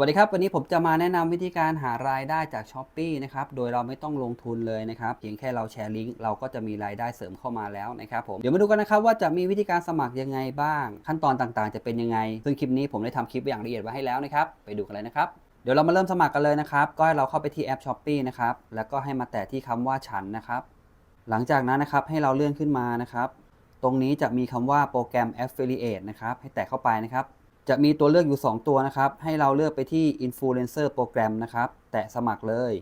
วัสดีครับ วันนี้ผมจะมาแนะนำวิธีการหารายได้จาก s h อ p e e นะครับ โดยเราไม่ต้องลงทุนเลยนะครับ เพียงแค่เราแชร์ลิงก์เราก็จะมีรายได้เสริมเข้ามาแล้วนะครับผม เดี๋ยวมาดูกันนะครับว่าจะมีวิธีการสมัครยังไงบ้าง ขั้นตอนต่างๆ จะเป็นยังไง ซึ่งคลิปนี้ผมได้ทำคลิปอย่างละเอียดไว้ให้แล้วนะครับ ไปดูกันเลยนะครับ เดี๋ยวเรามาเริ่มสมัครกันเลยนะครับ ก็ให้เราเข้าไปที่แอป s h อ p e e นะครับ แล้วก็ให้มาแตะที่คำว่าฉันนะครับ หลังจากนั้นนะครับให้เราเลื่อนขึ้นมานะครับ ตรงนี้จะมีคำว่าโปรแกรม Affiliate นะครับ ให้แตะเข้าไปนะครับ จะมีตัวเลือกอยู่ 2 ตัวนะครับ ให้เราเลือกไปที่ Influencer Program นะครับ แตะสมัครเลย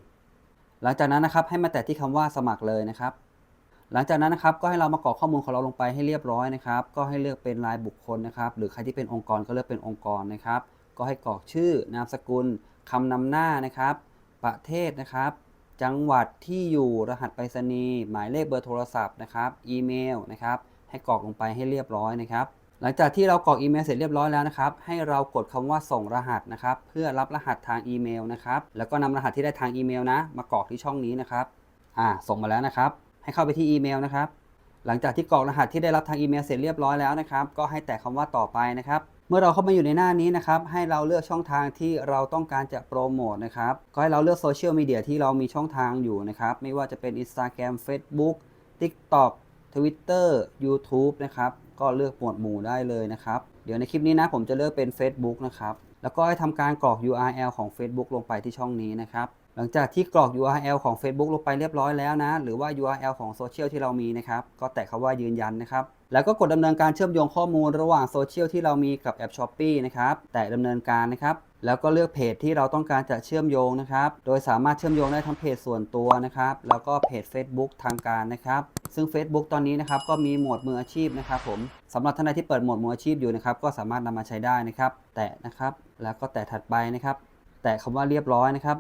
หลังจากนั้นนะครับให้มาแตะที่คำว่าสมัครเลยนะครับ หลังจากนั้นนะครับก็ให้เรามากรอกข้อมูลของเราลงไปให้เรียบร้อยนะครับ ก็ให้เลือกเป็นรายบุคคลนะครับ หรือใครที่เป็นองค์กรก็เลือกเป็นองค์กรนะครับ ก็ให้กรอกชื่อนามสกุลคำนำหน้านะครับ ประเทศนะครับ จังหวัดที่อยู่รหัสไปรษณีย์หมายเลขเบอร์โทรศัพท์นะครับ อีเมลนะครับ ให้กรอกลงไปให้เรียบร้อยนะครับ หลังจากที่เรากรอกอีเมลเสร็จเรียบร้อยแล้วนะครับ ให้เรากดคำว่าส่งรหัสนะครับ เพื่อรับรหัสทางอีเมลนะครับ แล้วก็นำรหัสที่ได้ทางอีเมลนะ มากรอกที่ช่องนี้นะครับ อ่า ส่งมาแล้วนะครับ ให้เข้าไปที่อีเมลนะครับ หลังจากที่กรอกรหัสที่ได้รับทางอีเมลเสร็จเรียบร้อยแล้วนะครับ ก็ให้แตะคำว่าต่อไปนะครับ เมื่อเราเข้ามาอยู่ในหน้านี้นะครับ ให้เราเลือกช่องทางที่เราต้องการจะโปรโมทนะครับ ก็ให้เราเลือกโซเชียลมีเดียที่เรามีช่องทางอยู่นะครับ ไม่ว่าจะเป็น Instagram Facebook TikTok Twitter YouTube นะครับ ก็เลือกหมวดหมู่ได้เลยนะครับ เดี๋ยวในคลิปนี้นะผมจะเลือกเป็น Facebook นะครับ แล้วก็ให้ทำการกรอก URL ของ Facebook ลงไปที่ช่องนี้นะครับหลังจากที่กรอก URL ของ Facebook ลงไปเรียบร้อยแล้วนะ หรือว่า URL ของโซเชียลที่เรามีนะครับ ก็แตะคำว่ายืนยันนะครับ แล้วก็กดดำเนินการเชื่อมโยงข้อมูลระหว่างโซเชียลที่เรามีกับแอป s h อ p e e นะครับ แตะดำเนินการนะครับ แล้วก็เลือกเพจที่เราต้องการจะเชื่อมโยงนะครับ โดยสามารถเชื่อมโยงได้ทั้งเพจส่วนตัวนะครับ แล้วก็เพจ Facebook ทางการนะครับ ซึ่ง Facebook ตอนนี้นะครับก็มีโหมดมืออาชีพนะครับผมสำหรับท่านใดที่เปิดโหมดมืออาชีพอยู่นะครับ ก็สามารถนำมาใช้ได้นะครับ แตะนะครับ แล้วก็แตะถัดไปนะครับ แตะคำว่าเรียบร้อยนะครับ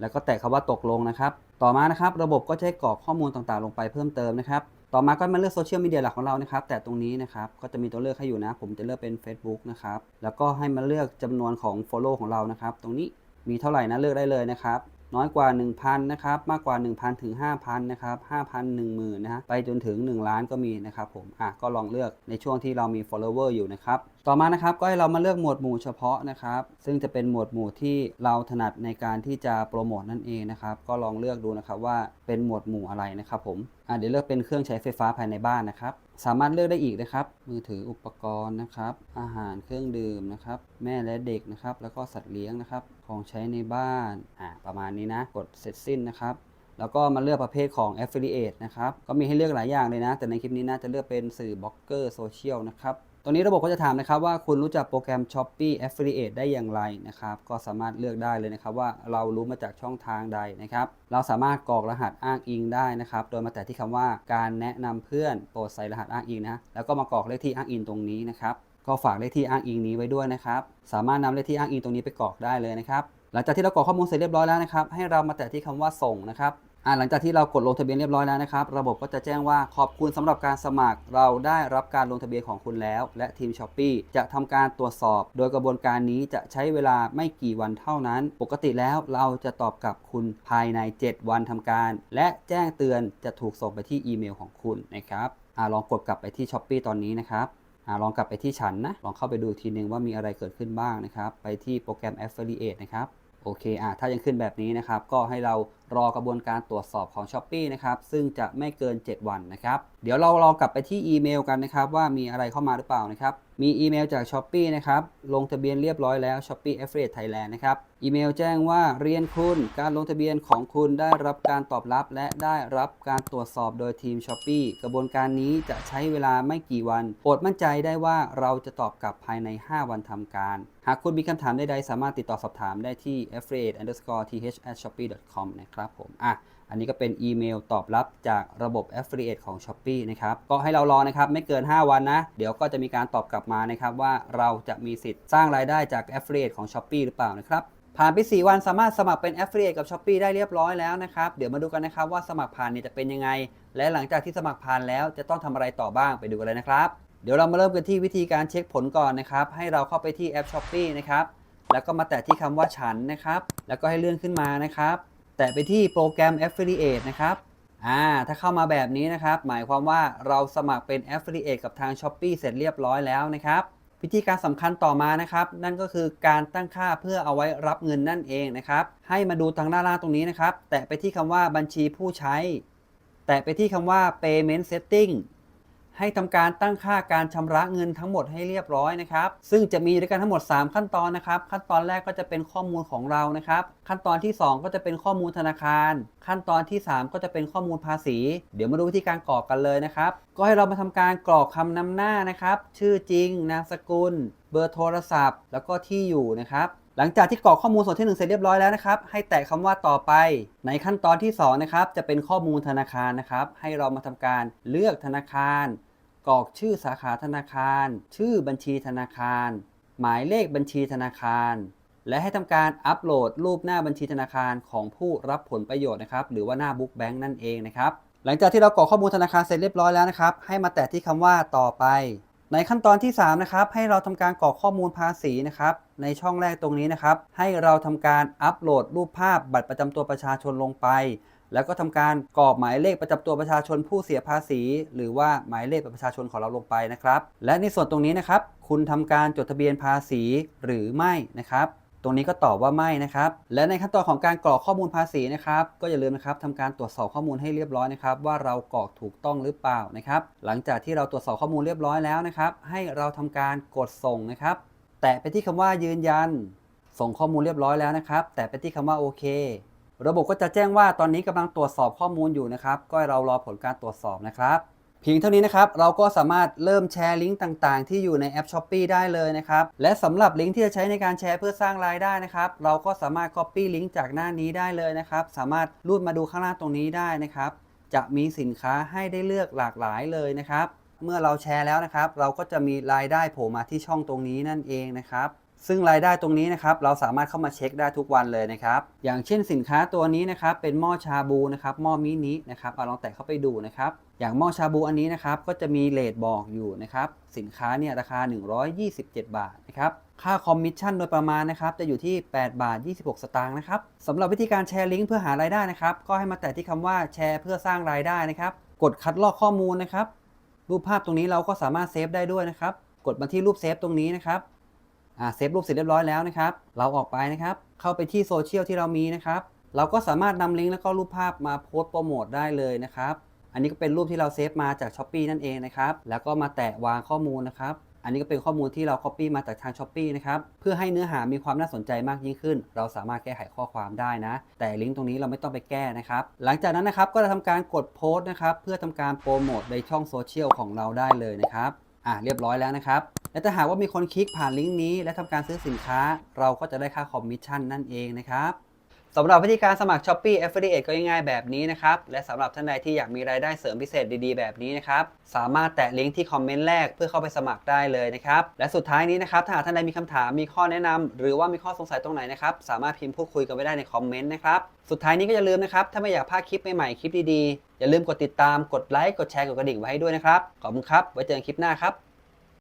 แล้วก็แตะคำว่าตกลงนะครับ ต่อมานะครับ ระบบก็จะให้กรอกข้อมูลต่างๆ ลงไปเพิ่มเติมนะครับ ต่อมาก็มาเลือกโซเชียลมีเดียหลักของเรานะครับ แต่ตรงนี้นะครับก็จะมีตัวเลือกให้อยู่นะ ผมจะเลือกเป็น Facebook นะครับ แล้วก็ให้มาเลือกจำนวนของ Follow ของเรานะครับ ตรงนี้มีเท่าไหร่นะเลือกได้เลยนะครับ น้อยกว่า 1,000นะครับมากกว่า 1,000 ถึง 5,000นะครับ5,000 10,000นะฮะไปจนถึง 1 ล้านก็มีนะครับผมอะก็ลองเลือกในช่วงที่เรามี follower อยู่นะครับต่อมานะครับก็ให้เรามาเลือกหมวดหมู่เฉพาะนะครับซึ่งจะเป็นหมวดหมู่ที่เราถนัดในการที่จะโปรโมทนั่นเองนะครับก็ลองเลือกดูนะครับว่าเป็นหมวดหมู่อะไรนะครับผมอะเดี๋ยวเลือกเป็นเครื่องใช้ไฟฟ้าภายในบ้านนะครับ สามารถเลือกได้อีกนะครับ มือถืออุปกรณ์นะครับ อาหารเครื่องดื่มนะครับ แม่และเด็กนะครับ แล้วก็สัตว์เลี้ยงนะครับ ของใช้ในบ้าน อ่า ประมาณนี้นะ กดเสร็จสิ้นนะครับ แล้วก็มาเลือกประเภทของ Affiliate นะครับ ก็มีให้เลือกหลายอย่างเลยนะ แต่ในคลิปนี้น่าจะเลือกเป็นสื่อบล็อกเกอร์โซเชียลนะครับ รงนี้ระบบก็จะถามนะครับว่าคุณรู้จักโปรแกรม Shopee Affiliate ได้อย่างไรนะครับ ก็สามารถเลือกได้เลยนะครับว่าเรารู้มาจากช่องทางใดนะครับ เราสามารถกรอกรหัสอ้างอิงได้นะครับ โดยมาแต่ที่คำว่าการแนะนำเพื่อนโปรดใส่รหัสอ้างอิงนะ แล้วก็มากรอกเลขที่อ้างอิงตรงนี้นะครับ ก็ฝากเลขที่อ้างอิงนี้ไว้ด้วยนะครับ สามารถนำเลขที่อ้างอิงตรงนี้ไปกรอกได้เลยนะครับ หลังจากที่เรากรอกข้อมูลเสร็จเรียบร้อยแล้วนะครับ ให้เรามาแตะที่คำว่าส่งนะครับ หลังจากที่เรากดลงทะเบียนเรียบร้อยแล้วนะครับ ระบบก็จะแจ้งว่าขอบคุณสำหรับการสมัคร เราได้รับการลงทะเบียนของคุณแล้ว และทีม s h อ p e e จะทำการตรวจสอบ โดยกระบวนการนี้จะใช้เวลาไม่กี่วันเท่านั้น ปกติแล้วเราจะตอบกลับคุณภายใน 7 วันทำการ และแจ้งเตือนจะถูกส่งไปที่อีเมลของคุณนะครับอลองกดกลับไปที่ s h อ p e e ตอนนี้นะครับอลองกลับไปที่ฉันนะ ลองเข้าไปดูทีนึงว่ามีอะไรเกิดขึ้นบ้างนะครับ ไปที่โปรแกรม Affiliate นะครับ โอเคอ่าถ้ายังขึ้นแบบนี้นะครับ ก็ให้เรา รอกระบวนการตรวจสอบของ s h อ p e e นะครับซึ่งจะไม่เกิน 7 วันนะครับเดี๋ยวเราลองกลับไปที่อีเมลกันนะครับว่ามีอะไรเข้ามาหรือเปล่านะครับมีอีเมลจาก s h อ p e e นะครับลงทะเบียนเรียบร้อยแล้ว Shopee Affiliate Thailand นะครับอีเมลแจ้งว่าเรียนคุณการลงทะเบียนของคุณได้รับการตอบรับ และได้รับการตรวจสอบโดยทีม s h อ p e e กระบวนการนี้จะใช้เวลาไม่กี่วันโปรดมั่นใจได้ว่าเราจะตอบกลับภายใน 5 วันทำการ หากคุณมีคำถามใดๆสามารถติดต่อสอบถามได้ที่ affiliate underscore th at shopee com นะครับผมอะอันนี้ก็เป็นอีเมลตอบรับจากระบบ Affiliate ของ Shopee นะครับ ก็ให้เรารอนะครับ ไม่เกิน 5 วันนะ เดี๋ยวก็จะมีการตอบกลับมานะครับ ว่าเราจะมีสิทธิ์สร้างรายได้จาก Affiliate ของ Shopee หรือเปล่านะครับ ผ่านไป 4 วันสามารถสมัครเป็น Affiliate กับ Shopee ได้เรียบร้อยแล้วนะครับ เดี๋ยวมาดูกันนะครับว่าสมัครผ่านเนี่ยจะเป็นยังไง และหลังจากที่สมัครผ่านแล้วจะต้องทำอะไรต่อบ้างไปดูกันเลยนะครับเดี๋ยวเรามาเริ่มกันที่วิธีการเช็คผลก่อนนะครับให้เราเข้าไปที่แอป Shopee นะครับแล้วก็มาแตะที่คำว่าฉันนะครับแล้วก็ให้เลื่อนขึ้นมานะครับ แตะไปที่โปรแกรม Affiliate นะครับอ่าถ้าเข้ามาแบบนี้นะครับ หมายความว่าเราสมัครเป็น Affiliate กับทาง Shopee เสร็จเรียบร้อยแล้วนะครับวิธีการสำคัญต่อมานะครับ นั่นก็คือการตั้งค่าเพื่อเอาไว้รับเงินนั่นเองนะครับ ให้มาดูทางด้านล่างตรงนี้นะครับ แตะไปที่คำว่าบัญชีผู้ใช้ แตะไปที่คำว่า payment setting ให้ทำการตั้งค่าการชำระเงินทั้งหมดให้เรียบร้อยนะครับ ซึ่งจะมีด้วยกันทั้งหมด 3 ขั้นตอนนะครับ ขั้นตอนแรกก็จะเป็นข้อมูลของเรานะครับ ขั้นตอนที่ 2 ก็จะเป็นข้อมูลธนาคาร ขั้นตอนที่ 3 ก็จะเป็นข้อมูลภาษี เดี๋ยวมาดูวิธีการกรอกกันเลยนะครับ ก็ให้เรามาทำการกรอกคำนำหน้านะครับ ชื่อจริง นามสกุล เบอร์โทรศัพท์ แล้วก็ที่อยู่นะครับหลังจากที่กรอกข้อมูลส่วนที่ 1 เสร็จเรียบร้อยแล้วนะครับ ให้แตะคำว่าต่อไป ในขั้นตอนที่2นะครับจะเป็นข้อมูลธนาคารนะครับ ให้เรามาทำการเลือกธนาคาร กรอกชื่อสาขาธนาคาร ชื่อบัญชีธนาคาร หมายเลขบัญชีธนาคาร และให้ทำการอัปโหลดรูปหน้าบัญชีธนาคารของผู้รับผลประโยชน์นะครับ หรือว่าหน้าบุ๊กแบงค์นั่นเองนะครับ หลังจากที่เรากรอกข้อมูลธนาคารเสร็จเรียบร้อยแล้วนะครับ ให้มาแตะที่คำว่าต่อไป ในขั้นตอนที่ 3 นะครับ ให้เราทำการกรอกข้อมูลภาษีนะครับ ในช่องแรกตรงนี้นะครับ ให้เราทำการอัปโหลดรูปภาพบัตรประจำตัวประชาชนลงไป แล้วก็ทำการกรอกหมายเลขประจำตัวประชาชนผู้เสียภาษี หรือว่าหมายเลขประชาชนของเราลงไปนะครับ และในส่วนตรงนี้นะครับ คุณทำการจดทะเบียนภาษีหรือไม่นะครับตรงนี้ก็ตอบว่าไม่นะครับ และในขั้นตอนของการกรอกข้อมูลภาษีนะครับ ก็อย่าลืมนะครับทำการตรวจสอบข้อมูลให้เรียบร้อยนะครับ ว่าเรากรอกถูกต้องหรือเปล่านะครับ หลังจากที่เราตรวจสอบข้อมูลเรียบร้อยแล้วนะครับ ให้เราทำการกดส่งนะครับ แตะไปที่คำว่ายืนยัน ส่งข้อมูลเรียบร้อยแล้วนะครับ แตะไปที่คำว่าโอเค ระบบก็จะแจ้งว่าตอนนี้กำลังตรวจสอบข้อมูลอยู่นะครับ ก็ให้เรารอผลการตรวจสอบนะครับเพียงเท่านี้นะครับ เราก็สามารถเริ่มแชร์ลิงก์ต่างๆ ที่อยู่ในแอป s h อ p e e ได้เลยนะครับ และสำหรับลิงก์ที่จะใช้ในการแชร์เพื่อสร้างรายได้นะครับ เราก็สามารถ Copy ลิงก์จากหน้านี้ได้เลยนะครับ สามารถรูดมาดูข้างล่างตรงนี้ได้นะครับ จะมีสินค้าให้ได้เลือกหลากหลายเลยนะครับ เมื่อเราแชร์แล้วนะครับ เราก็จะมีรายได้โผล่มาที่ช่องตรงนี้นั่นเองนะครับ ซึ่งรายได้ตรงนี้นะครับเราสามารถเข้ามาเช็คได้ทุกวันเลยนะครับอย่างเช่นสินค้าตัวนี้นะครับเป็นหม้อชาบูนะครับหม้อมินินะครับเอาลองแตะเข้าไปดูนะครับอย่างหม้อชาบูอันนี้นะครับก็จะมีเลทบอกอยู่นะครับสินค้าเนี่ยราคา 127 บาทนะครับค่าคอมมิชชั่นโดยประมาณนะครับจะอยู่ที่ 8 บาท 26 สตางค์นะครับสำหรับวิธีการแชร์ลิงก์เพื่อหารายได้นะครับก็ให้มาแตะที่คำว่าแชร์เพื่อสร้างรายได้นะครับกดคัดลอกข้อมูลนะครับรูปภาพตรงนี้เราก็สามารถเซฟได้ด้วยนะครับกดมาที่รูปเซฟตรงนี้นะครับ เซฟรูปเสร็จเรียบร้อยแล้วนะครับ เราออกไปนะครับ เข้าไปที่โซเชียลที่เรามีนะครับ เราก็สามารถนำลิงก์แล้วก็รูปภาพมาโพสต์โปรโมทได้เลยนะครับ อันนี้ก็เป็นรูปที่เราเซฟมาจาก s h อ p e e นั่นเองนะครับ แล้วก็มาแตะวางข้อมูลนะครับ อันนี้ก็เป็นข้อมูลที่เรา Copy มาจากทาง s h อ p e e นะครับ เพื่อให้เนื้อหามีความน่าสนใจมากยิ่งขึ้น เราสามารถแก้ไขข้อความได้นะ แต่ลิงก์ตรงนี้เราไม่ต้องไปแก้นะครับ หลังจากนั้นนะครับ ก็จะทำการกดโพสต์นะครับ เพื่อทำการโปรโมทในช่องโซเชียลของเราได้เลยนะครับ อะเรียบร้อยแล้วนะครับ และถ้าหากว่ามีคนคลิกผ่านลิงก์นี้ และทำการซื้อสินค้า เราก็จะได้ค่าคอมมิชชั่นนั่นเองนะครับสำหรับวิธีการสมัคร Shopee Affiliate ก็ง่ายๆแบบนี้นะครับ และสำหรับท่านใดที่อยากมีรายได้เสริมพิเศษดีๆแบบนี้นะครับ สามารถแตะลิงก์ที่คอมเมนต์แรกเพื่อเข้าไปสมัครได้เลยนะครับ และสุดท้ายนี้นะครับ ถ้าหากท่านใดมีคำถาม มีข้อแนะนำ หรือว่ามีข้อสงสัยตรงไหนนะครับ สามารถพิมพ์พูดคุยกันไว้ได้ในคอมเมนต์นะครับ สุดท้ายนี้ก็อย่าลืมนะครับ ถ้าไม่อยากพลาดคลิปใหม่ๆ คลิปดีๆ อย่าลืมกดติดตาม กดไลค์ กดแชร์ กดกระดิ่งไว้ให้ด้วยนะครับ ขอบคุณครับ ไว้เจอกันคลิปหน้าครับ